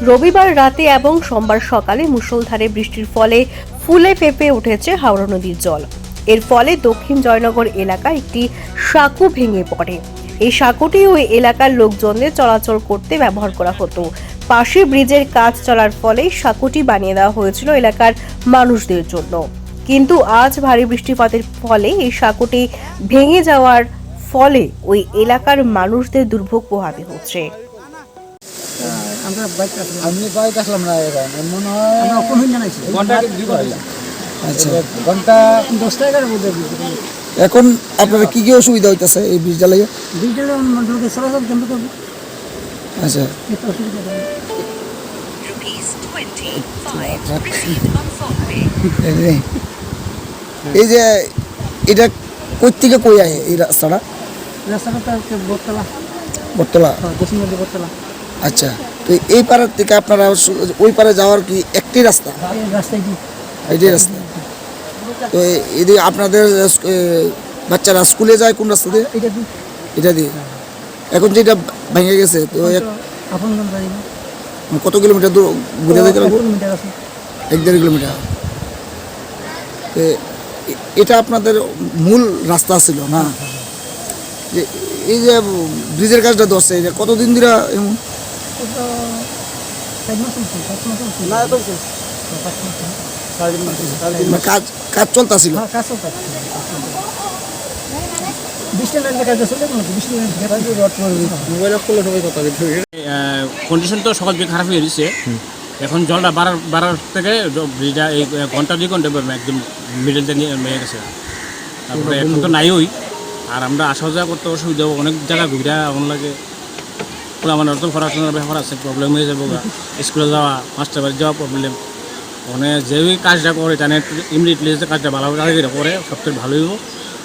রবিবার রাতে এবং সোমবার সকালে মুষলধারে বৃষ্টির ফলে ফুলে ফেঁপে উঠেছে হাওড়া নদীর জল। এর ফলে দক্ষিণ জয়নগর এলাকায় একটি সাঁকু ভেঙে পড়ে। এই সাঁকুটি ওই এলাকার লোকজনদের চলাচল করতে ব্যবহার করা হতো। পাশে ব্রিজের কাজ চলার ফলে সাঁকুটি বানিয়ে দেওয়া হয়েছিল এলাকার মানুষদের জন্য। কিন্তু আজ ভারী বৃষ্টিপাতের ফলে এই সাঁকুটি ভেঙে যাওয়ার ফলে ওই এলাকার মানুষদের দুর্ভোগ পোহাতে হচ্ছে। আমরা বাইক আসলাম। আমি বাইক আসলাম না এখন মনে হয় আমরা আচ্ছা। ঘণ্টা দশটা এগারো এখন আপনারা কি কি অসুবিধা হইতাছে এই বীজ জ্বালাইয়া করব। আচ্ছা। একটু অসুবিধা হবে rupees 25 received on phone pay. এই যে- এটা কই থেকে কই আহে এই রাস্তাটা? রাস্তাটা বটতলা। বটতলা। মধ্যে বটতলা। আচ্ছা তো এই পাড়ার থেকে আপনারা ওই পারে যাওয়ার কি একটি রাস্তা? এইটাই রাস্তা। তো এদিকে আপনাদের বাচ্চারা স্কুলে যায় কোন রাস্তা দিয়ে? এটা দিয়ে। এখন যেটা ভেঙে গেছে তো কত কিলোমিটার দূর ঘুরে যেতে লাগবে এক দেড় কিলোমিটার। তো এটা আপনাদের মূল রাস্তা ছিল না? যে এই যে ব্রিজের কাজটা ধরছে এটা কতদিন ধরে এমন? না কাজ কাজ চলতেছিল হ্যাঁ কাজ কন্ডিশন তো সকাল থেকে খারাপ হয়ে গেছে এখন জলটা বাড়ার বাড়ার থেকে ব্রিজটা এই ঘণ্টা দুই ঘণ্টা একদম মিডল দিয়ে নিয়ে মেয়ে গেছে তারপরে এখন তো নাই ওই আর আমরা আসা যাওয়া করতে অসুবিধা হবে, অনেক জায়গা ঘুরে লাগে পুরো আমার নতুন পড়াশোনার ব্যাপার আছে প্রবলেম হয়ে যাব। স্কুলে যাওয়া মাস্টার বাড়ি যাওয়া প্রবলেম মানে যে কাজটা করে জানে ইমিডিয়েটলি যে কাজটা ভালোভাবে তাড়াতাড়ি করে সবথেকে ভালো হইব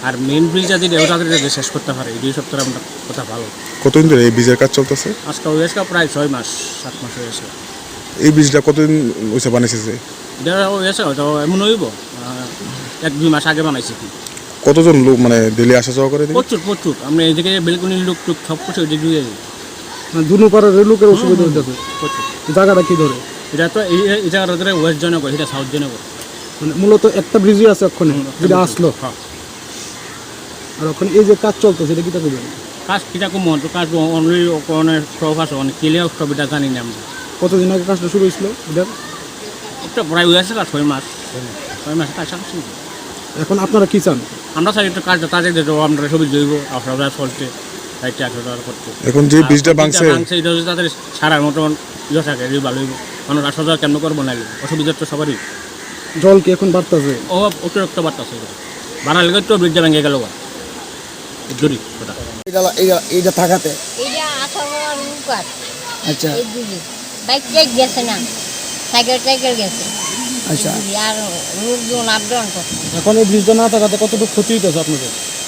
আর মেন ব্রিজটা যদি ওটা তাড়াতাড়ি শেষ করতে পারে এই দুই সপ্তাহে আমরা কথা ভালো কতদিন ধরে এই বীজের কাজ চলতেছে? আজকে হয়েছে প্রায় ছয় মাস সাত মাস হয়েছে এই বীজটা কতদিন হয়েছে বানিয়েছে এটা হয়েছে হয়তো এমন হইব। এক দুই মাস আগে বানাইছে কি কতজন লোক মানে দিল্লি আসা যাওয়া করে প্রচুর প্রচুর আমরা এদিকে বেলকুনির লোক টুক সব কিছু ওইদিকে দুনো পাড়ার লোকের অসুবিধা প্রচুর জায়গাটা কি ধরে? এটা তো এই এই জায়গাটা ধরে ওয়েস্ট জনগর এটা সাউথ জনগর মানে মূলত একটা ব্রিজই আছে ওখানে যেটা আসলো। হ্যাঁ। আর ওখানে এই যে কাজ চলতেছে এটা কি তাকে জানি কাজ কিটা কম হতো কাজ অনলি অনেক সব আছে অনেক ক্লিয়ার সব এটা জানি না আমরা। কতদিন আগে কাজটা শুরু হয়েছিল এটা একটা প্রায় হয়েছে কাজ ছয় মাস। ছয় মাস। কাজ সাকছি এখন আপনারা কি চান? আমরা চাই একটু কাজটা তাদের আমরা সবই জৈব আপনারা চলতে টাকা করতে এখন যে বীজটা ভাঙছে ভাঙছে এটা যদি তাদের সারার মতন ইয়ে থাকে যদি ভালো হইব মানুষ আসা যাওয়া কেমন করব না অসুবিধা তো সবারই। জল কি এখন বাড়তেছে? ও অতিরিক্ত বার্তা আছে বাড়ার লেগে তো ব্রিজটা ভেঙে গেল জরি ওটা এটা এটা- এটা থাকাতে? এটা উপার। আচ্ছা। বাইক টাইক গেছে না। সাইকেল টাইকেল গেছে। আচ্ছা। আপ ডাউন করছে। এখন এই ব্রিজটা না থাকাতে কতটুকু ক্ষতি হইতেছে আপনাদের?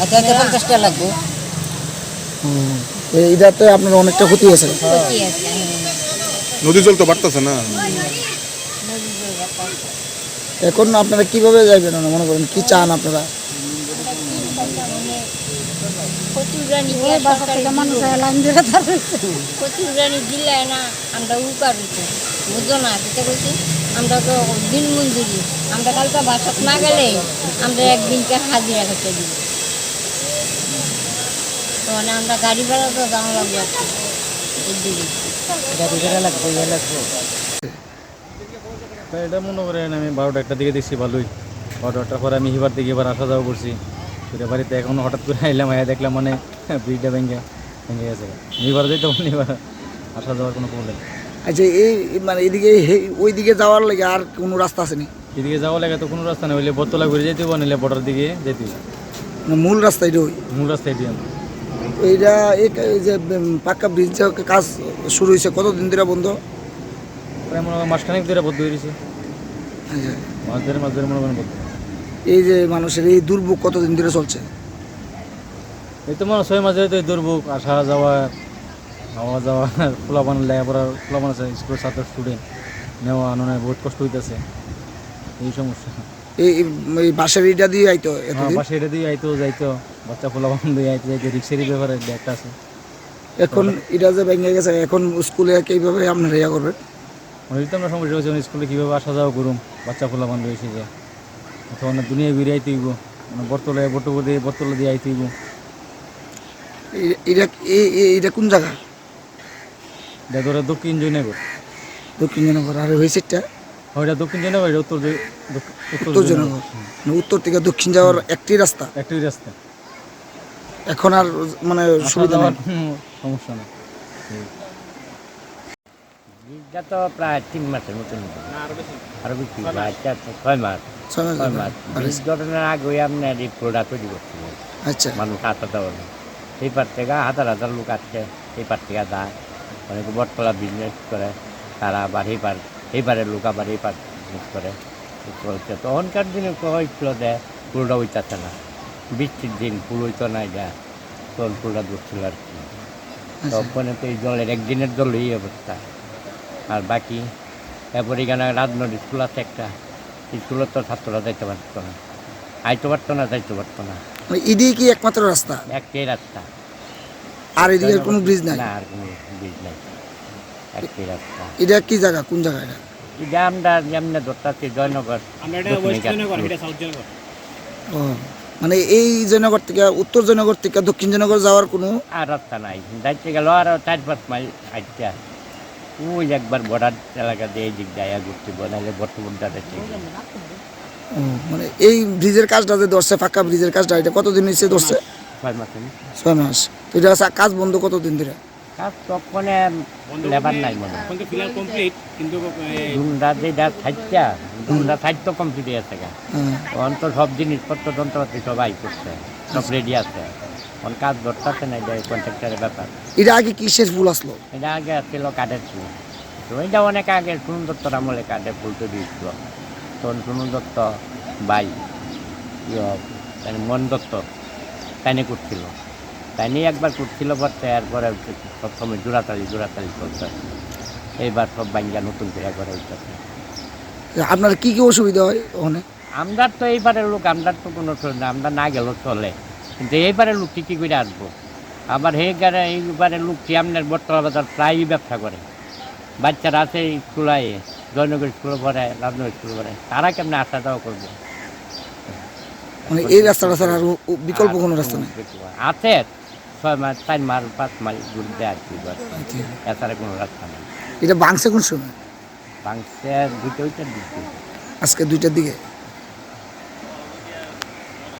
দিয়া সেই দিক দিয়া এইটাতে আপনার অনেকটা ক্ষতি হয়েছে ক্ষতি আছে নদী জল তো বাড়তেছে না। এখন আপনারা কীভাবে যাবেন না মনে করেন কি চান আপনারা? আমরা তো দিন মঞ্জুরি আমরা কালকে বাসাত না গেলে আমরা একদিনকে হাজিরা করতে দিব। তো মানে আমরা গাড়ি ভাড়া তো দাম লাগবে আর কি এই দিকে তা এটা মনে করেন আমি বারোটা একটা দিকে দেখছি ভালোই। বারোটার পরে আমি হিবার দিকে এবার আসা যাওয়া করছি। ঘুরে বাড়িতে এখন হঠাৎ করে আইলাম আয়া দেখলাম মানে ব্রিজটা ভেঙে ভেঙে গেছে। এবার যেতে পারি আসা যাওয়ার কোনো প্রবলেম আচ্ছা এই মানে এদিকে ওই দিকে যাওয়ার লাগে আর কোনো রাস্তা আছে নি? এদিকে যাওয়া লাগে তো কোনো রাস্তা নেই হইলে বতলা ঘুরে যেতে হবে নিলে বর্ডার দিকে যেতে মূল রাস্তা এটা ওই। মূল রাস্তা এটি এইটা এই যে পাক্কা ব্রিজ কাজ শুরু হয়েছে কতদিন ধরে বন্ধ? প্রায় মনে করেন মাসখানেক ধরে বদ্ধ হয়ে গেছে ধরে ধরে মনে করেন বদ্ধ। এই যে মানুষের এই দুর্ভোগ কতদিন ধরে চলছে? এই তো মনে হয় ছয় মাসে তো এই দুর্ভোগ আসা যাওয়া খাওয়া যাওয়া পোলাপান লেখাপড়া পোলাপান আছে স্কুলের ছাত্র স্টুডেন্ট নেওয়া আননে বহুত কষ্ট হইতেছে। এই সমস্যা। এই বাসের ইটা দিয়ে আইতো এতদিন? পাশে এটা দিয়ে আইতো যাইতো। বাচ্চা পোলাপান দিয়ে আইতো যাইতো রিক্সেরই ব্যাপারে একটা আছে। এখন এটা যে ভেঙে গেছে এখন স্কুলে কীভাবে আপনারা ইয়া করবেন? মানে তো আমরা সমস্যা হচ্ছে স্কুলে কীভাবে আসা যাওয়া করুম? বাচ্চা পোলাপান রয়েছে যে। তখন দুনিয়া ঘুরে আইতে হইব মানে বর্তলে বর্তলে দিয়ে বর্তলে দিয়ে আইতে হইব। এটা এটা কোন জায়গা? এটা ধরে দক্ষিণ জয়নগর। দক্ষিণ জনগর আর ওই সিটটা ওইটা দক্ষিণ জয়নগর এটা উত্তর উত্তর জনগর মানে উত্তর থেকে দক্ষিণ যাওয়ার একটি রাস্তা? একটি রাস্তা। এখন আর মানে সুবিধা নেই। সমস্যা নেই। বীজটা তো প্রায় তিন মাসের মতন আরও বেশি। প্রায় চার ছয় মাস। ছয় মাস। ছয় ধরে। মাস। আর বীজ ঘটনার আগে আপনার এই প্রোডা তৈরি করছিল আচ্ছা। মানুষ আসা যাওয়া না পার থেকে হাজার হাজার লোক আসছে এই পার থেকে যায়। অনেকে বটতলা বিজনেস করে। তারা আবার এই পার এই পারের লোক আবার এই পার বিজনেস করে। তখনকার দিনে হয়েছিল দেয় পুরোটা হইতেছে না। বৃষ্টির দিন ফুল হইতো না যা তখন ফুলটা ধরছিল আর কি। তখন তো এই জলের একদিনের জল এই অবস্থা। আর বাকি এরপরে এখানে রাজনৈতিক স্কুল আছে একটা। স্কুলে তো ছাত্ররা যাইতে পারতো না। আইতে পারতো না যাইতে পারতো না। এদিকে কি একমাত্র রাস্তা? একটাই রাস্তা। আর এদিকে কোনো ব্রিজ নাই? না আর কোনো ব্রিজ নাই। একটাই রাস্তা। এটা কি জায়গা? কোন জায়গা এটা? এটা আমরা যেমনি ধরতেছি জয়নগর আমরা এটা ওয়েস্ট জয়নগর এটা সাউথ জয়নগর। ও। মানে এই জয়নগর থেকে উত্তর জয়নগর থেকে দক্ষিণ জয়নগর যাওয়ার কোনো আর রাস্তা নাই। যাইতে গেল আর চার পাঁচ মাইল আইটা ওই একবার বর্ডার এলাকা দিয়ে এই দিক যায় ঘুরতে বনাইলে বর্তমান যাচ্ছে মানে এই ব্রিজের কাজটা যে ধরছে ফাঁকা ব্রিজের কাজটা এটা কতদিন হয়েছে ধরছে? ছয় মাস। ছয় মাস। তো এটা কাজ বন্ধ কতদিন ধরে? কাজ তখনে লেবার নাই মনে। কমপ্লিট ধুমরা যেটা থাকতা ধুমরা থাকত কমপ্লিট আছে হ্যাঁ। তখন তো সব জিনিসপত্র যন্ত্রপাতি সব আই করছে সব রেডি আছে। এখন কাজ ধরতেছে না এটা কন্ট্রাক্টারের ব্যাপার এটা আগে কিসের ফুল আসলো? এটা আগে ছিল কাঠের ফুল। তো এটা অনেক আগে সুনন দত্তর আমলে কাঠের ফুল তৈরি হয়েছিল তখন সুনন দত্ত বাই ইয়ে, মানে মন দত্ত করছিল তাইনি একবার করছিল বলতে এরপরে সবসময় জোড়াতালি জোড়াতালি করতে এইবার সব বাঙ্গা নতুন করে করে হইতেছে আপনার কি কি অসুবিধা হয় ওখানে? আমরা তো এইবারের লোক আমরা তো কোনো চলে না আমরা না গেলেও চলে। কিন্তু এইবারের লোক কী কী করে আসব? আবার হে গারে এইবারের লোক কি আপনার বর্তমান বাজার প্রায়ই ব্যবসা করে। বাচ্চারা আছে স্কুলে জয়নগর স্কুলে পড়ে রাজনগর স্কুলে পড়ে তারা কেমনে আসা যাওয়া করব? মানে এই রাস্তাটা ছাড়া আর বিকল্প কোনো রাস্তা নেই? আছে। ছয় মাস চার মাস পাঁচ মাস ঘুরতে আর কি বাস। এছাড়া কোনো রাস্তা নেই। এটা বাংসে কোন সময়? বাংসে দুটো ওইটার দিকে। আজকে দুইটার দিকে?